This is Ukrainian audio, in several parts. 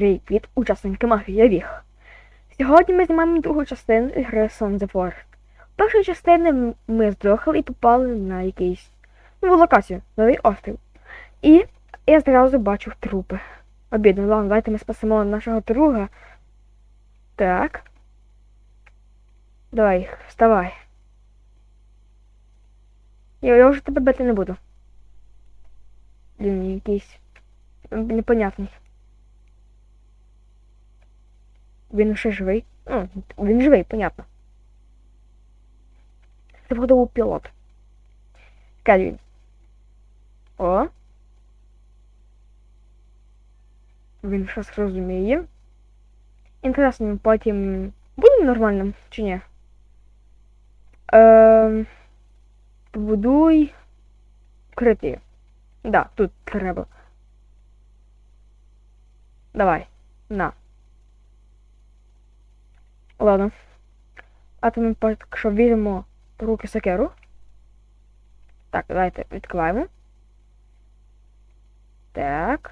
Привіт, учасники Мафія Віг. Сьогодні ми знімаємо другу частину гри Son the Forest. Першої частини ми здохли і попали на якийсь нову локацію, новий острів. І я зразу бачу трупи. Обідно, ладно, давайте ми спасемо нашого друга. Так. Давай, вставай. Я, я вже тебе бити не буду. Він якийсь непонятний. Він ще живий. Ну, він живий, понятно. Це був пілот. Кельвін. О. Він щось розуміє. Інтересно, потім буде нормальним чи ні? Ем, побудуй укриття. Да, тут треба. Давай. На. Ладно. А то ми поки що візьмемо руки сокеру. Так, давайте відкриваємо. Так.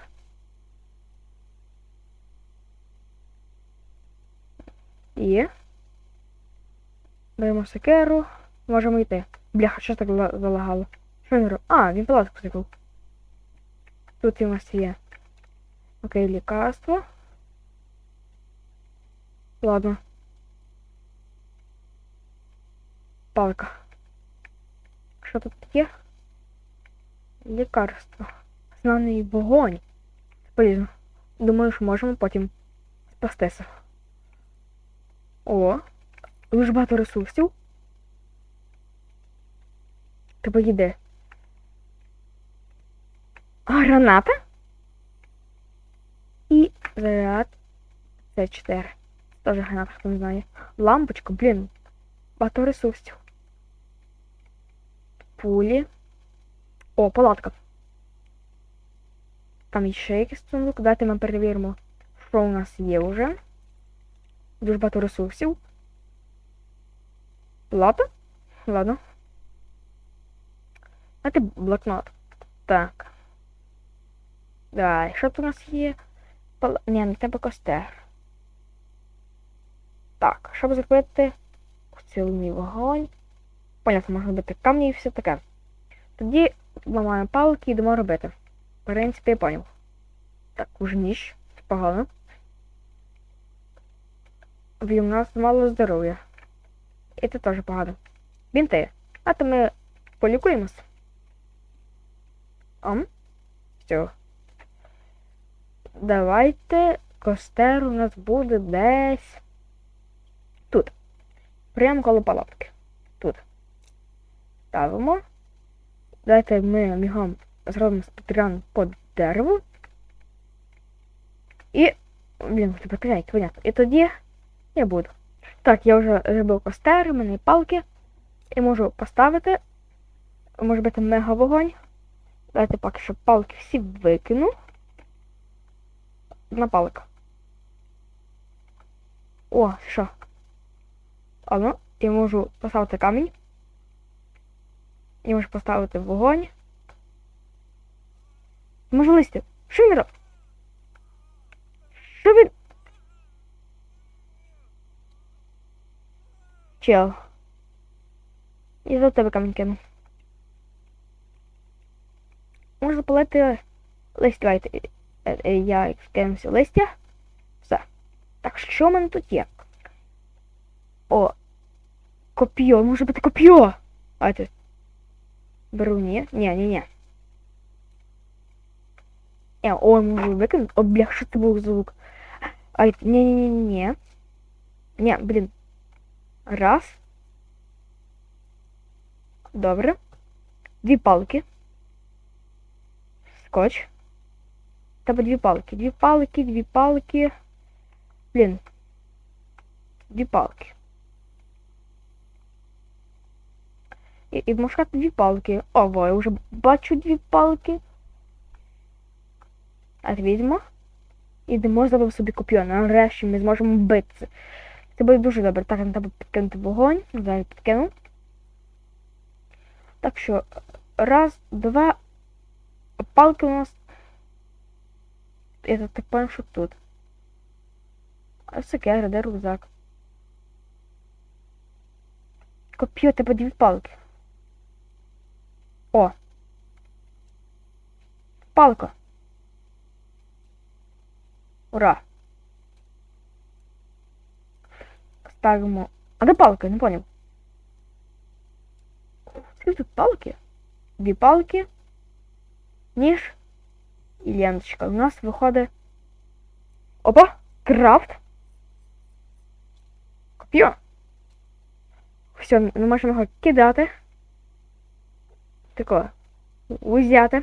Є. Даємо сокеру. Можемо йти. Бляха, що так залагало? Що він робить? А, він палатку закрив. Тут у нас є. Окей, лікарство. Ладно. Палка. Що тут є? Лікарство. Знаний вогонь. Полізно. Думаю, що можемо потім спастися. О, дуже багато ресурсів. Тебе їде. Граната? І заряд С4. Тоже граната, хто не знає. Лампочка, блін. Багато ресурсів. Пулі. О, палатка. Там є ще якийсь сундук. Давайте ми перевіримо, що у нас є вже. Дуже багато ресурсів. Плата? Ладно. Ти блокнот. Так. Давай, що тут у нас є? Пал... Ні, не тебе костер. Так, щоб зробити поцілний вогонь. Понятно, можна робити камні і все таке. Тоді ламаємо палки і йдемо робити. В принципі, я поняв. Так, уже ніч. Погано. Він у нас мало здоров'я. І це теж погано. Бінти. А то ми полікуємось. Ом. Все. Давайте костер у нас буде десь тут. Прямо коло палатки. Ставимо. Давайте ми мігом зробимо спотрян по дереву. І. Блін, це прикляйте, понятно. І тоді я буду. Так, я вже зробив костер, у мене палки. І можу поставити. Може бути мега вогонь. Давайте поки що палки всі викину. Одна палка. О, що? Ладно, я можу поставити камінь. Я можу поставити вогонь. Можу листя. Що він? Що він? Чел. Я за тебе камінь кину. Можна запалити листя. Давайте. Е, е, Я скинувся листя. Все. Так, що в мене тут є? О. Коп'йо, може бути. Давайте. Беру, ні. Ні, ні, ні. Я, о, можу викинути. О, бля, що це був звук? Ай, ні. Ні, блін. Раз. Добре. Дві палки. Скотч. Тебе дві палки. Дві палки, дві палки. Блін. Дві палки. І, і можна дві палки. О, я вже бачу дві палки. А візьмо. І йдемо забив собі коп'йон. Нарешті ми зможемо битися. Це буде дуже добре. Так, нам треба підкинути вогонь. Зараз підкину. Так що, раз, два. Палки у нас. Я так понял, що тут. А сокера, де рюкзак? Коп'ю тебе дві палки. О. Палка. Ура. Ставимо. А де палки? Не поняв. Скільки тут палки? Дві палки. Ніж. І ленточка. У нас виходить. Опа! Крафт. Коп'ю. Все, ми можемо його кидати. Тако. Узяти.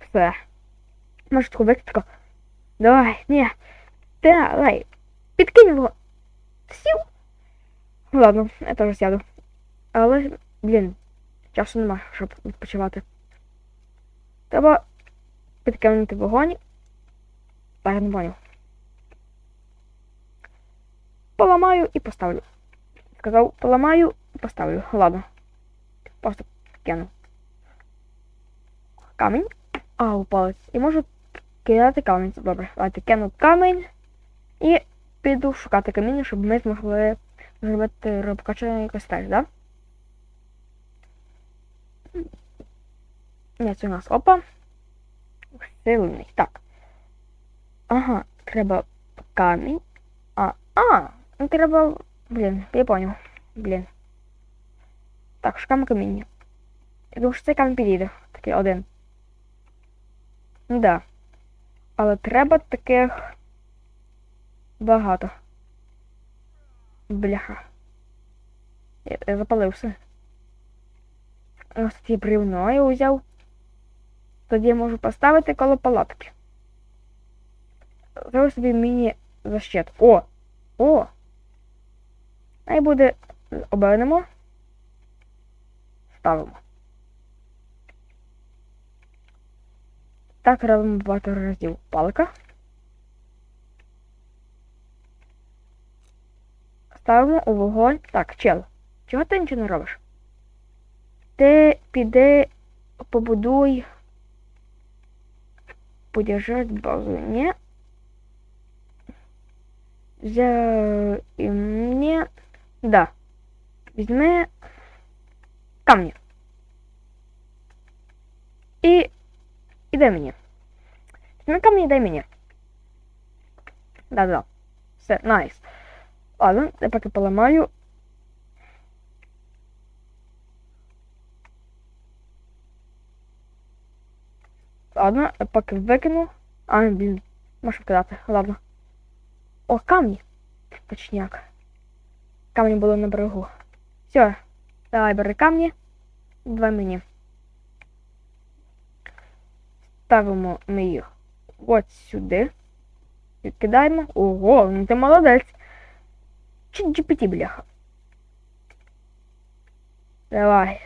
Все. Може таку викидку. Давай, ні. Давай. Підкинь його. Сів. Ладно, я теж сяду. Але, блін, часу нема, щоб відпочивати. Треба підкинути вогонь. Так, я. Поламаю і поставлю. Сказав, поламаю і поставлю. Ладно. Просто кину. Камінь. А, упалець. І можу кидати камінь. Добре. Давайте кину камінь. І піду шукати каміння, щоб ми змогли зробити рибкачений костель, да? Ні, це у нас опа. Сильний. Так. Ага, треба камінь. А, а, ну треба. Блін, я понял. Блін. Так, шукаємо каміння. Я думаю, що цей камінь підійде. Такий один. Да. Але треба таких багато. Бляха. Я, я запалився. Ось ці брівно я узяв. Тоді я можу поставити коло палатки. Зроблю собі міні-защит. О! О! Най буде обернемо. Ставимо. Так робимо багато разів. Палка. Ставимо у вогонь. Так, чел. Чого ти нічого не робиш? Ти піди побудуй. Подержать базу. Ні. За і мені. Да. Візьми камні. І. І дай мені. Візьми камні і дай мені. Да-да. Все, найс. Ладно, я поки поламаю. Ладно, я поки викину. А, блін, можу вкидати. Ладно. О, камні. Точняк. Камні були на берегу. Все. Давай бери камні. Давай мені. Ставимо ми їх от сюди. Відкидаємо. Ого, ну ти молодець. Чи GPT, бляха. Давай.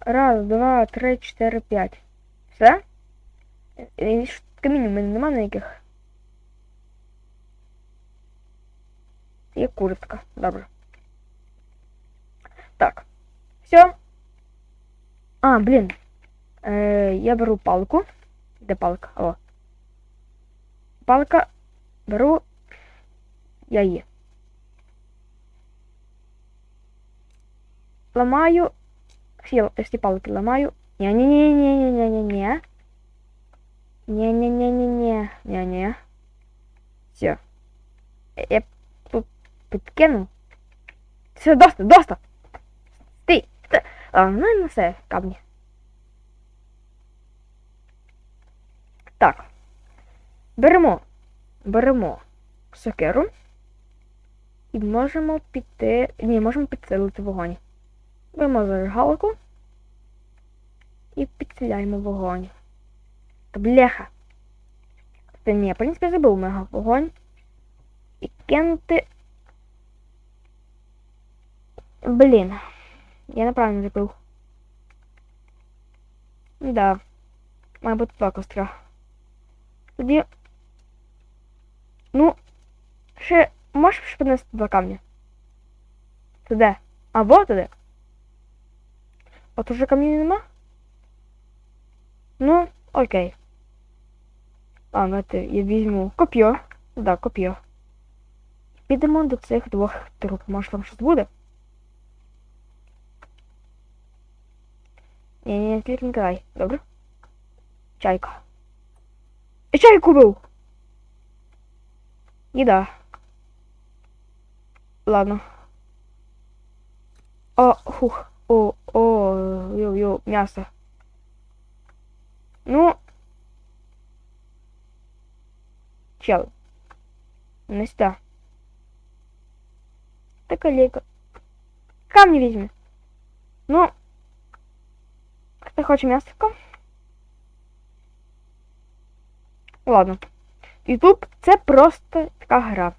Раз, два, три, чотири, п'ять. Все? Камінь у мене нема ніяких. Є куртка. Добре. Так. Все. А, блін. Е, я беру палку. Де палка? О. Палка. Беру. Я її. Ламаю. Всі, всі палки ламаю. Ні-ні-ні-ні-ні-ні-ні-ні. Не-не-не-не-не. Не-не. Все. Я тут підкину. Все, доста, доста. Стій. А, ну на все, камні. Так. Беремо. Беремо сокеру. І можемо піти. Ні, можемо підсилити вогонь. Беремо зажигалку. І підсиляємо вогонь. Та бляха. Та ні, в принципі, забив мега вогонь. І кинути. Блін. Я неправильно забив. Да. Має бути два костра. Тоді. Ну. Ще можеш принести два камні? Туди. А вот туди. От уже камнів нема? Ну, окей. А, давайте я візьму коп'є. Да, коп'є. Підемо до цих двох труп. Може там щось буде? Ні, ні, тільки не кидай. Добре? Чайка. Я чайку бив! Їда. Ладно. О, хух. О, о, йо-йо, м'ясо. Ну. Чел. Не сюда. Ты коллега. Камни возьми. Ну. Ты хочешь мяско? Ладно. Ютуб це просто така гра.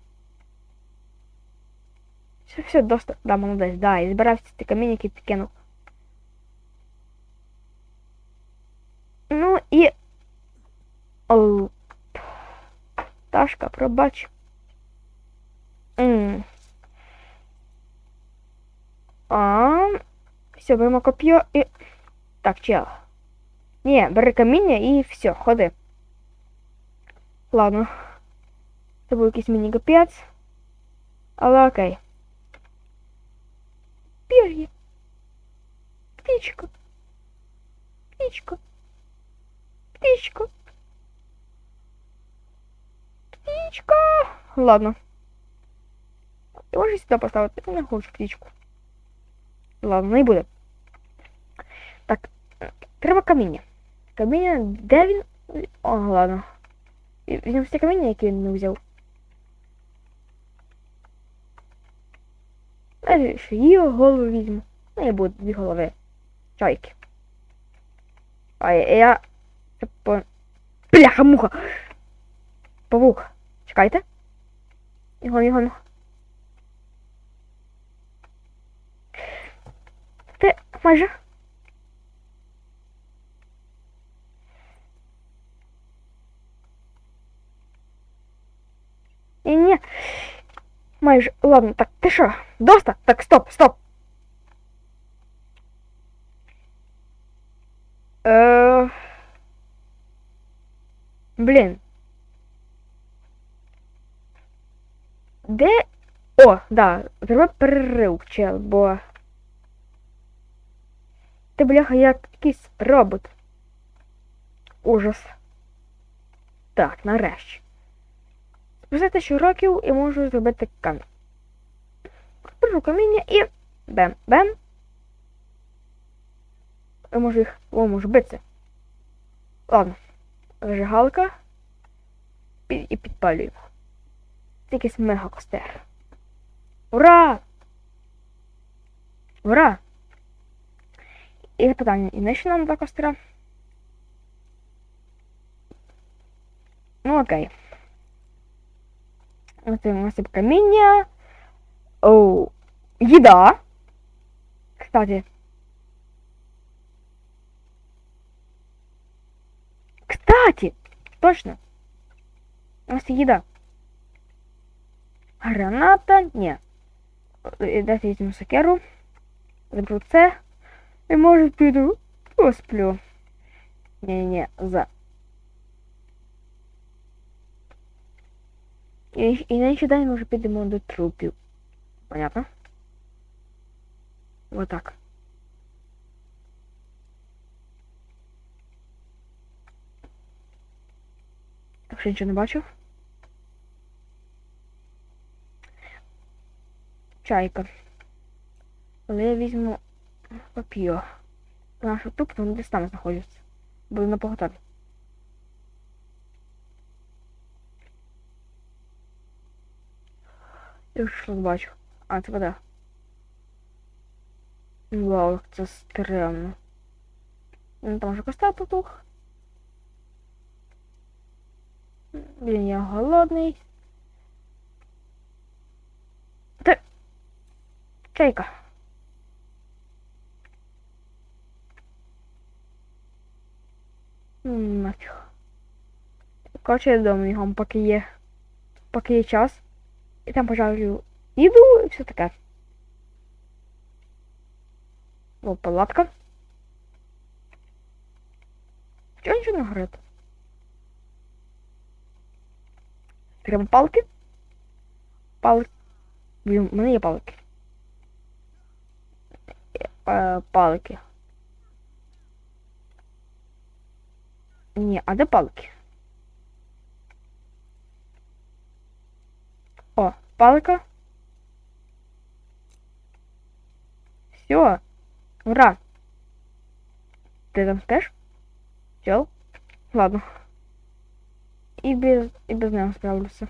Все, все, доста. Да, молодець, да, і збирався ці камінь, які ти. Ну і. Оу. Ташка, пробач. А. Все, беремо коп'є і. Так, чел. Ні, бери каміння і все, ходи. Ладно. Це був якийсь міні-капець. Але окей. Пір'я. Птичка. Птичка. Птичка. Птичка. Ладно. Ти можеш сюди поставити? Я не хочу птичку. Ладно, не буде. Треба каміння. Каміння, де він? О, ладно. Візьмемо всі каміння, які він не взяв. Навіть ще її голову візьму. Ну, я буду дві голови. Чайки. А я... я... це по... Бляха, муха! Павук. Чекайте. Його, його. Ти майже. Ні, ні. Майже. Ладно, так, ти що? Доста? Так, стоп, стоп. Е... Блін. Де? О, да, зроби перерив, чел, бо. Ти, бляха, як якийсь робот. Ужас. Так, нарешті. Спустя тисячу років і можу зробити камінь. Беру каміння і бем-бем. Я можу їх... О, можу битися. Ладно. Зажигалка. Пі- І підпалюємо. Це якийсь мега костер. Ура! Ура! І питання, і навіщо нам два костера? Ну окей. Ось у нас каміння. Оу. Їда. Кстати. Кстати! Точно. У нас є їда. Граната. Ні. Е, Дайте візьму сокеру. Заберу це. І може піду. Посплю. Ні-ні, за. І, і на інший день може підемо до трупів. Понятно? Вот так. Що нічого не бачив? Чайка. Але я візьму папір. Нашу труп, вони десь там знаходяться. Буду на поготові. Я щось бачу. А, це вода. Вау, це стрімно. Ну, там вже костел потух. Блін, я голодний. Ти... Чайка. М, Нафіг. Коротше, я додому його, поки є. Поки є час. І там пожарю їду і все таке. О, палатка. Чого нічого не горить? Треба палки. Палки. Блін, в мене є палки. Е, палки. Ні, а де палки? О, палка. Все. Ура. Ти там спиш? Чел? Ладно. І без, і без нього справлюся.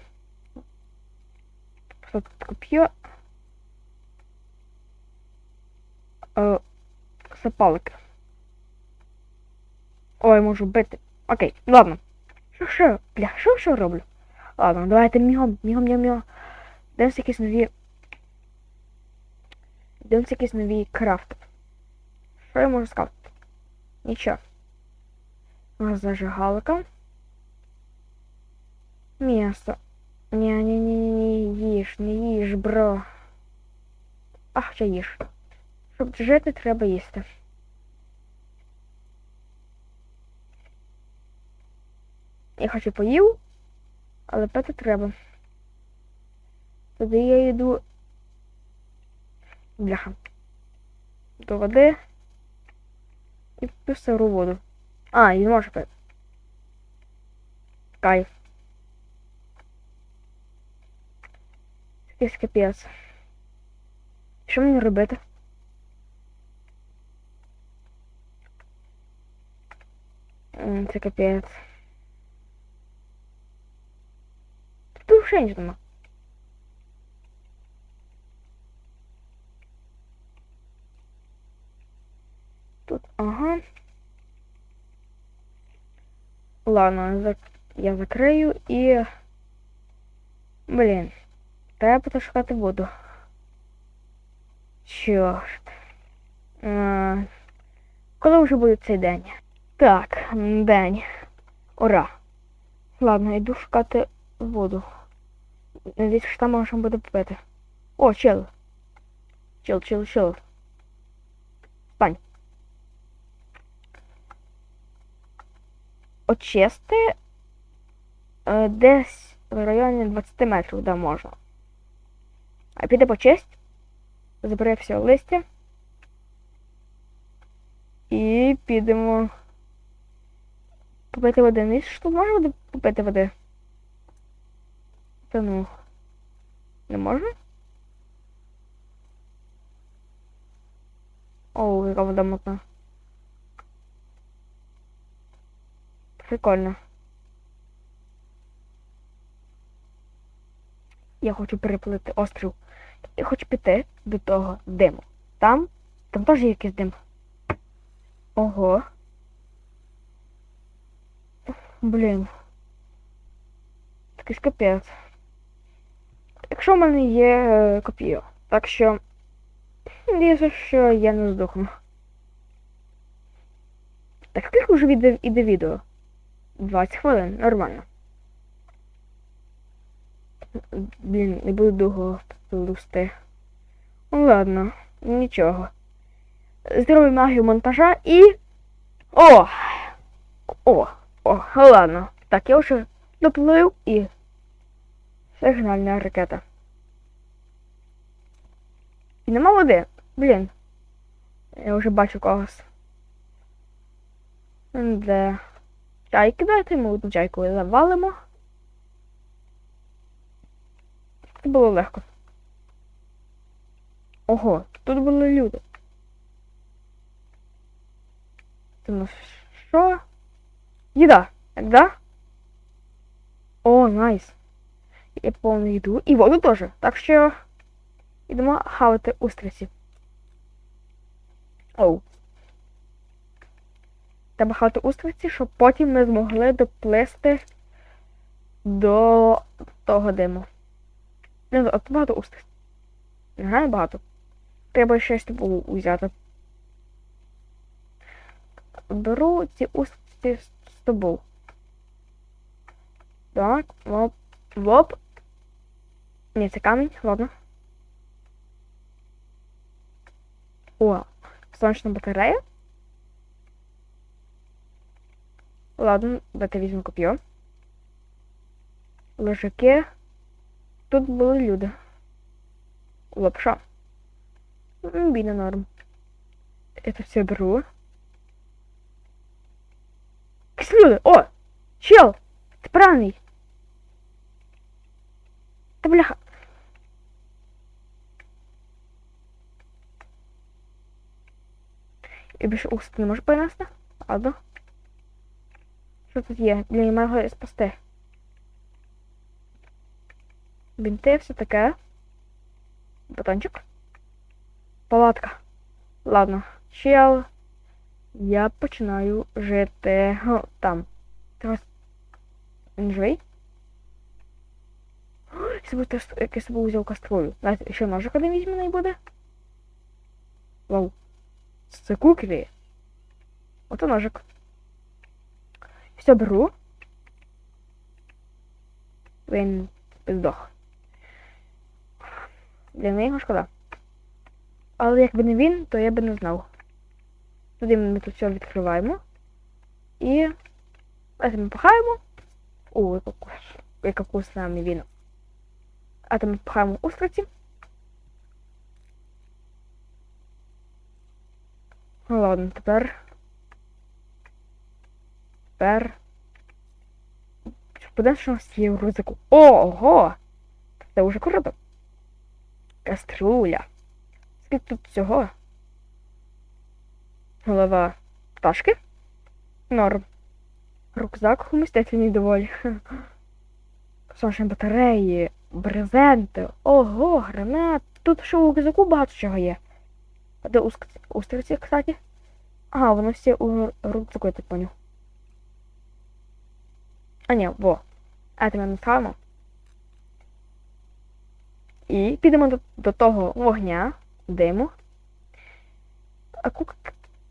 Просто тут коп'є. Е, це. Ой, можу бити. Окей, ладно. Що? Бля, що що роблю? Ладно, давайте мігом, мігом, мігом, мігом. Дивимося якісь нові. Дивимося якісь нові крафти. Що я можу сказати? Нічого. Зажигалка. М'ясо. Ні, ні, ні, ні, ні, їж, не їж, бро. Ах, ще їж. Щоб жити, треба їсти. Я хочу поїв, але пити треба. Тоді я йду. Бляха. До води. І пив сиру воду. А, і не можу пити. Кайф. Якийсь капець. Що мені робити? М, Це капець. Тут вже нічого нема. Тут, ага. Ладно, я закрию і... Блін. Треба потушкати воду. Чорт. А, коли вже буде цей день? Так, день. Ура. Ладно, йду шукати воду. Надіюсь, що там можна буде попити. О, чел. Чел, чел, чел. Очисти е, десь в районі 20 метрів, де можна. А піде почисть. Забере все листя. І підемо попити води. Ну, що можна буде попити води? Та ну. Не можна? О, яка вода мутна. Прикольно. Я хочу переплити острів. Я хочу піти до того диму. Там, там теж є якийсь дим. Ого. Блін. Такий капець. Якщо в мене є е, копію. Так що. Надіюся, що я не здохну. Так скільки вже іде, іде відео? 20 хвилин, нормально. Блін, не буду довго плусти. Ну ладно, нічого. Зроблю магію монтажа і. О! О! О, ладно. Так, я вже доплив і. Сигнальна ракета. І нема води. Блін. Я вже бачу когось. Де? Чайки дайте ми одну чайку завалимо. Це було легко. Ого, тут були люди. Це у нас що? Їда, да? О, найс. Я повну їду. І воду теж. Так що йдемо хавати устриці. Оу. Треба хавати устриці, щоб потім ми змогли доплисти до того диму. Не знаю, багато устриць. Нереально багато. Треба ще типу взяти. Беру ці устриці з тобою. Так, лоп, лоп. Ні, це камінь, ладно. О, сонячна батарея. Ладно, давайте візьмемо коп'є. лежаки. Тут були люди. Лапша. М, Бідна норм. Это все беру. Якісь люди! О! Чел! Ти правильний! Та бляха. І більше уст не можу перенести? Ладно. Що тут є? Не маю спасти. Бінти, все таке. Батончик. Палатка. Ладно. Чел. Я починаю жити о, там. Ти. Він живий? Я собі взяв каструлю. Знаєте, ще ножик один візьме буде. Вау. Це куклі. Ото ножик. Все беру. Він здох. Для неї його шкода. Але якби не він, то я би не знав. Тоді ми тут все відкриваємо. І. Ось ми пахаємо. О, яка вкус- яка вкусна мівіна. А то ми пахаємо устриці. Ну ладно, тепер. Тепер. Подивимось, що у нас є в рюкзаку. Ого! Це вже круто. Каструля. Скільки тут всього? Голова пташки. Норм. Рюкзак вмістительний доволі. Сонячні батареї, брезенти. Ого, гранат. Тут ще у рюкзаку багато чого є. А де устриці, кстати? Ага, вони всі у рюкзаку, я так понял. А ні, во. Ти мене ставимо. І підемо до, до того вогня, диму. А кук...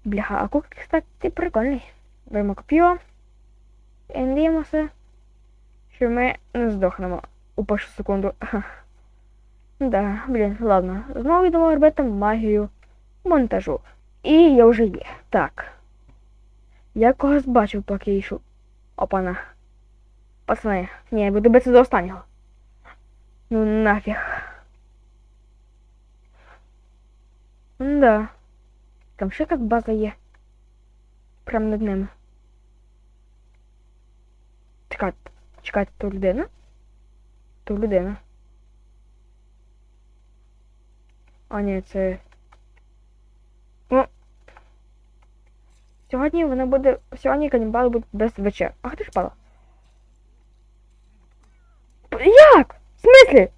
Бляха, а кук, кстати, прикольний. Беремо коп'ю. І надіємося, що ми не здохнемо у першу секунду. Да, блін, ладно. Знову йдемо робити магію монтажу. І я вже є. Так. Я когось бачив, поки йшов. Опана. Пацани, ні, я буду битися до останнього. Ну нафіг. Да. Там ще як база є. Прям над ними. Чекайте, чекайте, то людина? То людина. А ні, це. Ну. Сьогодні вона буде. Сьогодні канібали будуть без вечер. Ах ти ж пала. Як? В смислі?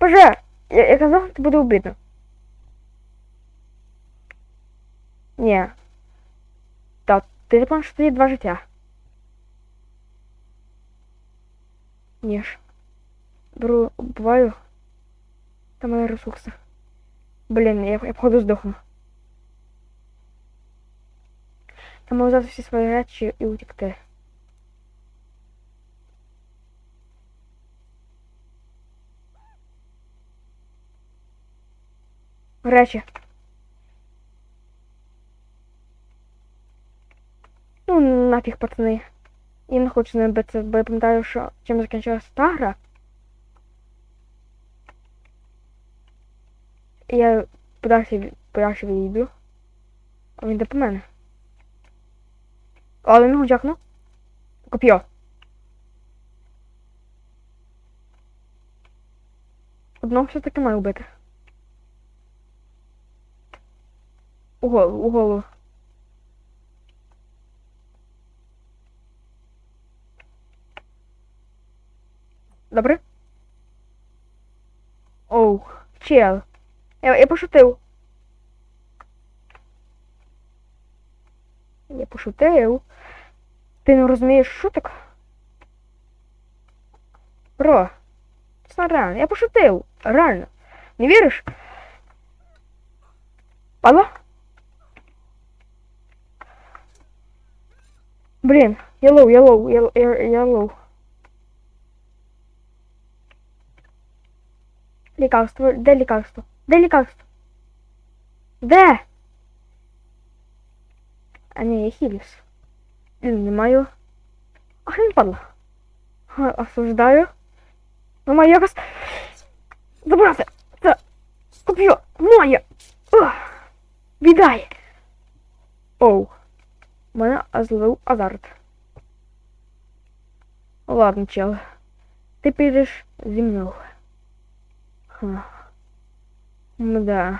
Боже, я, я казав, це буде обідно. Ні. Та, ти пам'ятаєш, що є два життя. Ні ж. Беру, буваю. Там мої ресурси. Блін, я, я походу здохну. Там взяти всі свої речі і утекти. Речі. Ну, нафіг, пацани. Я не хочу не битися, бо я пам'ятаю, що чим закінчилася та гра. Я подальше, подальше відійду. А він йде по мене. Але він гуджакнув. Коп'є. Одного все-таки маю вбити. У голову, у голову. Добре? Оу, чел. Я, я пошутив. Я пошутив. Ти не розумієш шуток? Бро. Це реально. Я пошутив. Реально. Не віриш? Падла? Лоу, я лоу, я, я, я лоу. Лікарство, де лікарство? Де лікарство? А ні, я хілюсь. Блін, не маю. Ах, не падла. Осуждаю. Маю якось забрати. Це коп'ю моє. Ох, Віддай. Оу. Мене злив азарт. Ладно, чел. Ти підеш зі мною. Ха. Мда.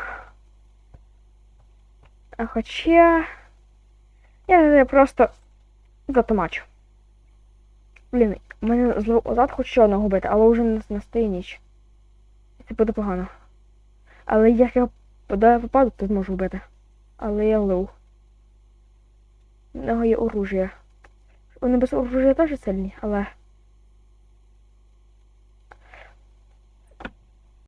А хоча... Я просто затомачу. Блін, мене злив азарт хоч ще одного бити, але вже не настає ніч. Це буде погано. Але як я попаду, то зможу вбити. Але я лоу. У нього є оружие. Вони без оружия теж сильні, але